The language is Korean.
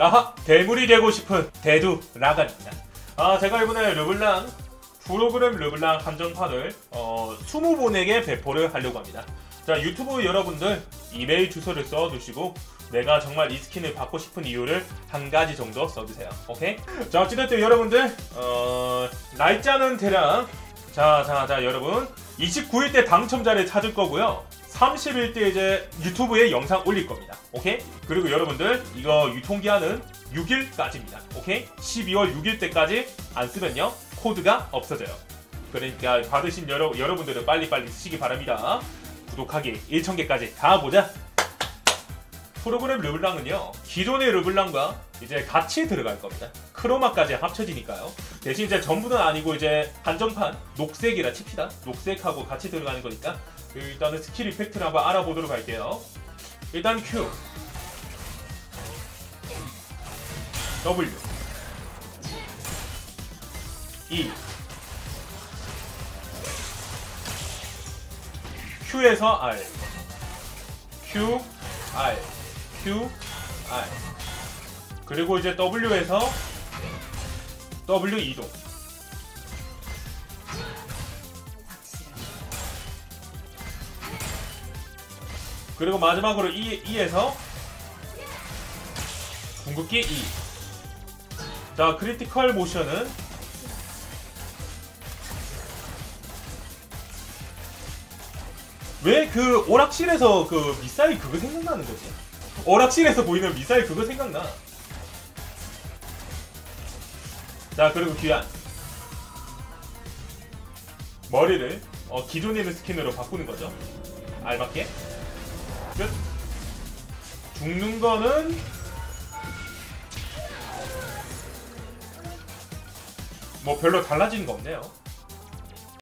라하 대물이 되고 싶은 대두 라간입니다. 아 제가 이번에 르블랑 프로그램 르블랑 한정판을 어 20분에게 배포를 하려고 합니다. 자 유튜브 여러분들 이메일 주소를 써두시고 내가 정말 이 스킨을 받고 싶은 이유를 한 가지 정도 써주세요. 오케이? 자 어찌됐든 여러분들 어 날짜는 대략 자자자 여러분 29일 때 당첨자를 찾을 거고요. 30일 때 이제 유튜브에 영상 올릴 겁니다. 오케이? 그리고 여러분들 이거 유통기한은 6일까지입니다. 오케이? 12월 6일 때까지 안 쓰면요 코드가 없어져요. 그러니까 받으신 여러, 여러분들은 빨리빨리 쓰시기 바랍니다. 구독하기 1,000개까지 가보자. 프로그램 르블랑은요 기존의 르블랑과 이제 같이 들어갈 겁니다. 크로마까지 합쳐지니까요. 대신 이제 전부는 아니고 이제 한정판 녹색이라 칩시다. 녹색하고 같이 들어가는 거니까 일단은 스킬 이펙트를 한번 알아보도록 할게요. 일단 Q. W. E. Q에서 R. Q R. Q R. 그리고 이제 W에서 W 이동 그리고 마지막으로 E, E에서 궁극기 E 자 크리티컬 모션은 왜 그 오락실에서 그 미사일 그거 생각나는 거지? 오락실에서 보이는 미사일 그거 생각나. 자 그리고 귀한 머리를 어, 기존에 있는 스킨으로 바꾸는 거죠. 알맞게 끝. 죽는 거는 뭐 별로 달라지는 거 없네요.